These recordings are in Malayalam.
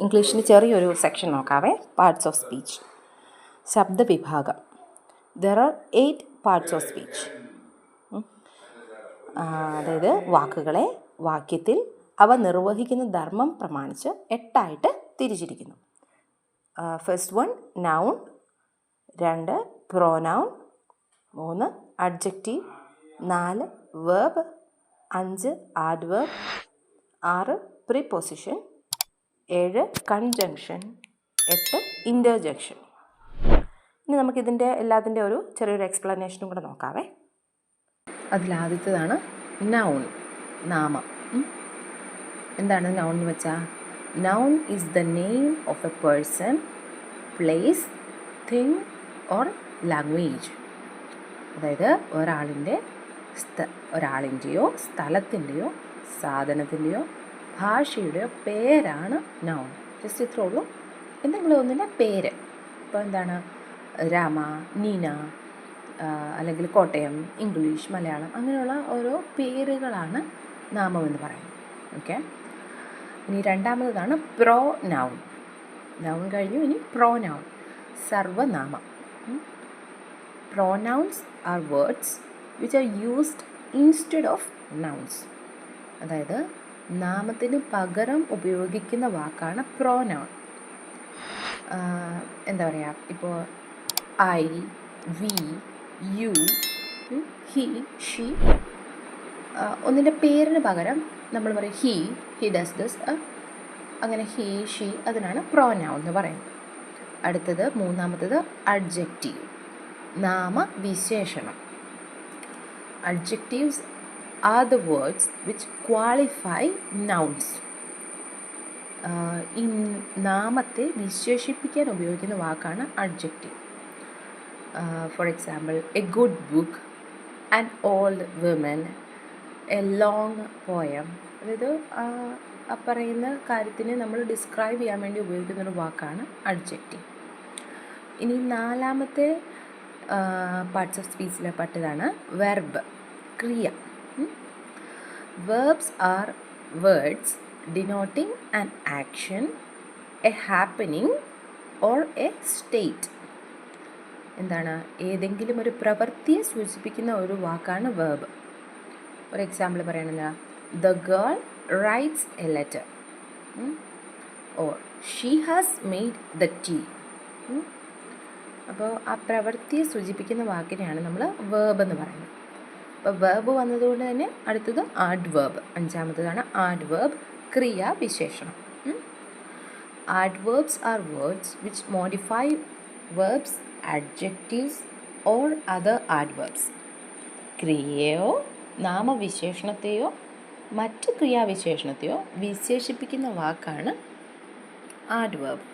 ഇംഗ്ലീഷിന് ചെറിയൊരു സെക്ഷൻ നോക്കാവേ. Parts of speech ശബ്ദവിഭാഗം. There are eight parts of speech അതായത് വാക്കുകളെ വാക്യത്തിൽ അവ നിർവഹിക്കുന്ന ധർമ്മം പ്രമാണിച്ച് എട്ടായിട്ട് തിരിച്ചിരിക്കുന്നു. ഫസ്റ്റ് വൺ നൗൺ രണ്ട് പ്രോനൗൺ മൂന്ന് അഡ്ജക്റ്റീവ് നാല് വേർബ് അഞ്ച് ആഡ്വേർബ് ആറ് പ്രിപ്പൊസിഷൻ ഏഴ് കൺജങ്ഷൻ എട്ട് ഇന്റർജങ്ഷൻ ഇനി നമുക്കിതിന്റെ എല്ലാത്തിന്റെ ഒരു ചെറിയൊരു എക്സ്പ്ലനേഷനും കൂടെ നോക്കാവേ. അതിലാദ്യത്തേതാണ് നൗൺ നാമം. എന്താണ് നൗൺ എന്ന് വെച്ചാൽ noun is the name of a person place thing or language അതായത് ഒരാളിന്റെ സ്ഥ ഒരാളിന്റെയോ സ്ഥലത്തിന്റെയോ സാധനത്തിന്റെയോ ഭാഷയുടെയോ പേരാണ് നൗൺ ജസ്റ്റ് ഇത്രേ ഉള്ളൂ. എന്തെങ്കിലും ഒന്നിന്റെ പേര്. ഇപ്പോൾ എന്താണ്? രാമ നീന അല്ലെങ്കിൽ കോട്ടയം ഇംഗ്ലീഷ് മലയാളം അങ്ങനെയുള്ള ഓരോ പേരുകളാണ് നാമം എന്ന് പറയുന്നത്. ഓക്കെ ഇനി രണ്ടാമതാണ് പ്രോ നൗൺ നൗൺ കഴിഞ്ഞു ഇനി pronoun സർവനാമം pronouns are words which are used instead of nouns അതായത് നാമത്തിന് പകരം ഉപയോഗിക്കുന്ന വാക്കാണ് പ്രോനൗൺ എന്താ പറയുക ഇപ്പോൾ I we you he she ഒന്നിന്റെ പേരിന് പകരം നമ്മൾ പറയും ഹി ഹി ഡസ് ദിസ് അങ്ങനെ ഹി ഷീ അതിനാണ് പ്രോനൗൺ എന്ന് പറയുന്നത്. അടുത്തത് മൂന്നാമത്തത് അഡ്ജക്റ്റീവ് നാമവിശേഷണം. Adjectives are the words which qualify nouns ഈ നാമത്തെ വിശേഷിപ്പിക്കാൻ ഉപയോഗിക്കുന്ന വാക്കാണ് adjective for example a good book and old women a long poem അതായത് ആ പറയുന്ന കാര്യത്തിനെ നമ്മൾ ഡിസ്ക്രൈബ് ചെയ്യാൻ വേണ്ടി ഉപയോഗിക്കുന്ന ഒരു വാക്കാണ് അഡ്ജക്റ്റീവ് ഇനി നാലാമത്തെ പാർട്സ് ഓഫ് സ്പീച്ചിലെ പെട്ടതാണ് വെർബ് ക്രിയ. Verbs are words denoting an action a happening or a state എന്താണ്? ഏതെങ്കിലും ഒരു പ്രവൃത്തിയെ സൂചിപ്പിക്കുന്ന ഒരു വാക്കാണ് വേർബ് ഒരു എക്സാമ്പിൾ പറയണല്ലോ. The girl writes a letter or she has made the tea അപ്പോൾ ആ പ്രവൃത്തിയെ സൂചിപ്പിക്കുന്ന വാക്കിനെയാണ് നമ്മൾ വേർബ് എന്ന് പറയുന്നത്. അപ്പോൾ വേർബ് വന്നതുകൊണ്ട് തന്നെ അടുത്തത് ആഡ് വേർബ് അഞ്ചാമത്തതാണ് ആഡ് വേർബ് ക്രിയ വിശേഷണം adverbs are words which modify verbs adjectives or other adverbs ക്രിയയോ നാമവിശേഷണത്തെയോ മറ്റ് ക്രിയാവിശേഷണത്തെയോ വിശേഷിപ്പിക്കുന്ന വാക്കാണ് adverb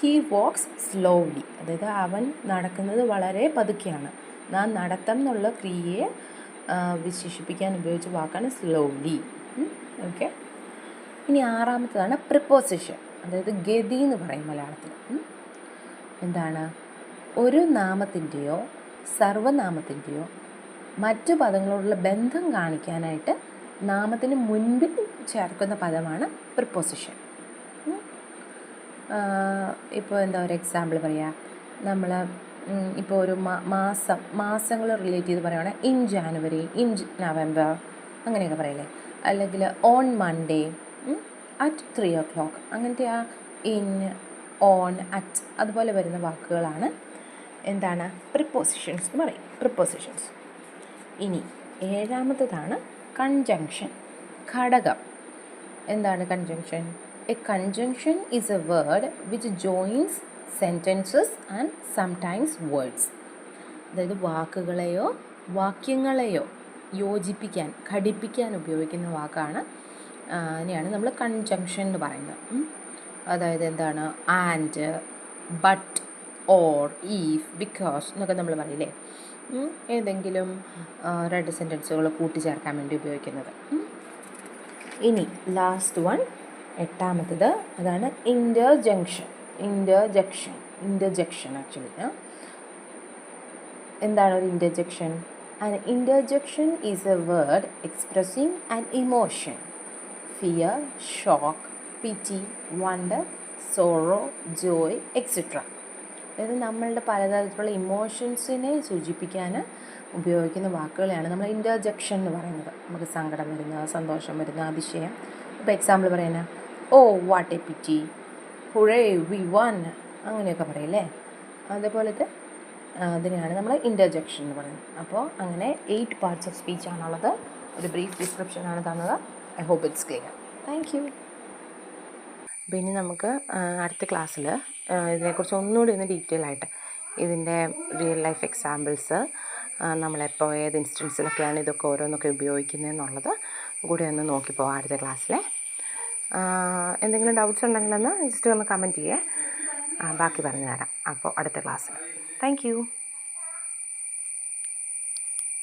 he walks slowly അതായത് അവൻ നടക്കുന്നത് വളരെ പതുക്കെയാണ്. നാം നടത്തം എന്നുള്ള ക്രിയയെ വിശേഷിപ്പിക്കാൻ ഉപയോഗിച്ച വാക്കാണ് സ്ലോലി ഓക്കെ ഇനി ആറാമത്തതാണ് പ്രിപ്പോസിഷൻ അതായത് ഗതി എന്ന് പറയും മലയാളത്തിൽ. എന്താണ്? ഒരു നാമത്തിന്റെയോ സർവനാമത്തിന്റെയോ മറ്റു പദങ്ങളോടുള്ള ബന്ധം കാണിക്കാനായിട്ട് നാമത്തിന് മുൻപിൽ ചേർക്കുന്ന പദമാണ് പ്രിപ്പോസിഷൻ ഇപ്പോൾ എന്താ ഒരു എക്സാമ്പിൾ പറയുക നമ്മൾ ഇപ്പോൾ ഒരു മാസം മാസങ്ങൾ റിലേറ്റ് ചെയ്ത് പറയുകയാണെങ്കിൽ ഇൻ ജാനുവരി ഇൻ നവംബർ അങ്ങനെയൊക്കെ പറയില്ലേ? അല്ലെങ്കിൽ on Monday at three o'clock അങ്ങനത്തെ ആ ഇൻ ഓൺ അറ്റ് അതുപോലെ വരുന്ന വാക്കുകളാണ് എന്താണ്? പ്രിപ്പോസിഷൻസ് എന്ന് പറയും. പ്രിപ്പോസിഷൻസ് ഇനി ഏഴാമത്തതാണ് കൺജങ്ഷൻ ഘടകം. എന്താണ് conjunction a conjunction is a word which joins sentences and sometimes words അതായത് വാക്കുകളെയോ വാക്യങ്ങളെയോ യോജിപ്പിക്കാൻ ഘടിപ്പിക്കാൻ ഉപയോഗിക്കുന്ന വാക്കാണ് അതിനെയാണ് നമ്മൾ കൺജങ്ഷൻ എന്ന് പറയുന്നത്. അതായത് എന്താണ് and but or if because എന്നൊക്കെ നമ്മൾ പറയില്ലേ. ഏതെങ്കിലും രണ്ട് സെന്റൻസുകൾ കൂട്ടിച്ചേർക്കാൻ വേണ്ടി ഉപയോഗിക്കുന്നത്. ഇനി ലാസ്റ്റ് വൺ എട്ടാമത്തത് അതാണ് ഇന്റർജങ്ഷൻ ഇന്റർജക്ഷൻ ഇന്റർജക്ഷൻ ആക്ച്വലി എന്താണ് ഒരു interjection and interjection is a word expressing and emotion fear shock pity wonder sorrow joy etcetera അതായത് നമ്മളുടെ പലതരത്തിലുള്ള ഇമോഷൻസിനെ സൂചിപ്പിക്കാൻ ഉപയോഗിക്കുന്ന വാക്കുകളെയാണ് നമ്മൾ ഇന്റർജെക്ഷൻ എന്ന് പറയുന്നത്. നമുക്ക് സങ്കടം വരുന്ന സന്തോഷം വരുന്ന അതിശയം. ഇപ്പോൾ എക്സാമ്പിൾ പറയുന്ന ഓ what a pity hurray we won അങ്ങനെയൊക്കെ പറയില്ലേ? അതേപോലത്തെ അതിനെയാണ് നമ്മൾ ഇന്റർജെക്ഷൻ എന്ന് പറയുന്നത്. അപ്പോൾ അങ്ങനെ എയ്റ്റ് പാർട്സ് ഓഫ് സ്പീച്ച് ആണുള്ളത്. ഒരു ബ്രീഫ് ഡിസ്ക്രിപ്ഷൻ ആണ് തന്നത്. I hope it's clear thank you പിന്നെ നമുക്ക് അടുത്ത ക്ലാസ്സിൽ ഇതിനെക്കുറിച്ച് ഒന്നുകൂടി ഒന്ന് ഡീറ്റെയിൽ ആയിട്ട് ഇതിന്റെ റിയൽ ലൈഫ് എക്സാമ്പിൾസ് നമ്മളെപ്പോൾ ഏത് ഇൻസ്റ്റൻസിലൊക്കെയാണ് ഇതൊക്കെ ഓരോന്നൊക്കെ ഉപയോഗിക്കുന്നത് എന്നുള്ളത് കൂടി ഒന്ന് നോക്കിപ്പോവാം അടുത്ത ക്ലാസ്സിലെ എന്തെങ്കിലും ഡൗട്ട്സ് ഉണ്ടെങ്കിലൊന്ന് ജസ്റ്റ് ഒന്ന് കമന്റ് ചെയ്യേ. ബാക്കി പറഞ്ഞു തരാം അപ്പോൾ അടുത്ത ക്ലാസ്സിൽ താങ്ക് യു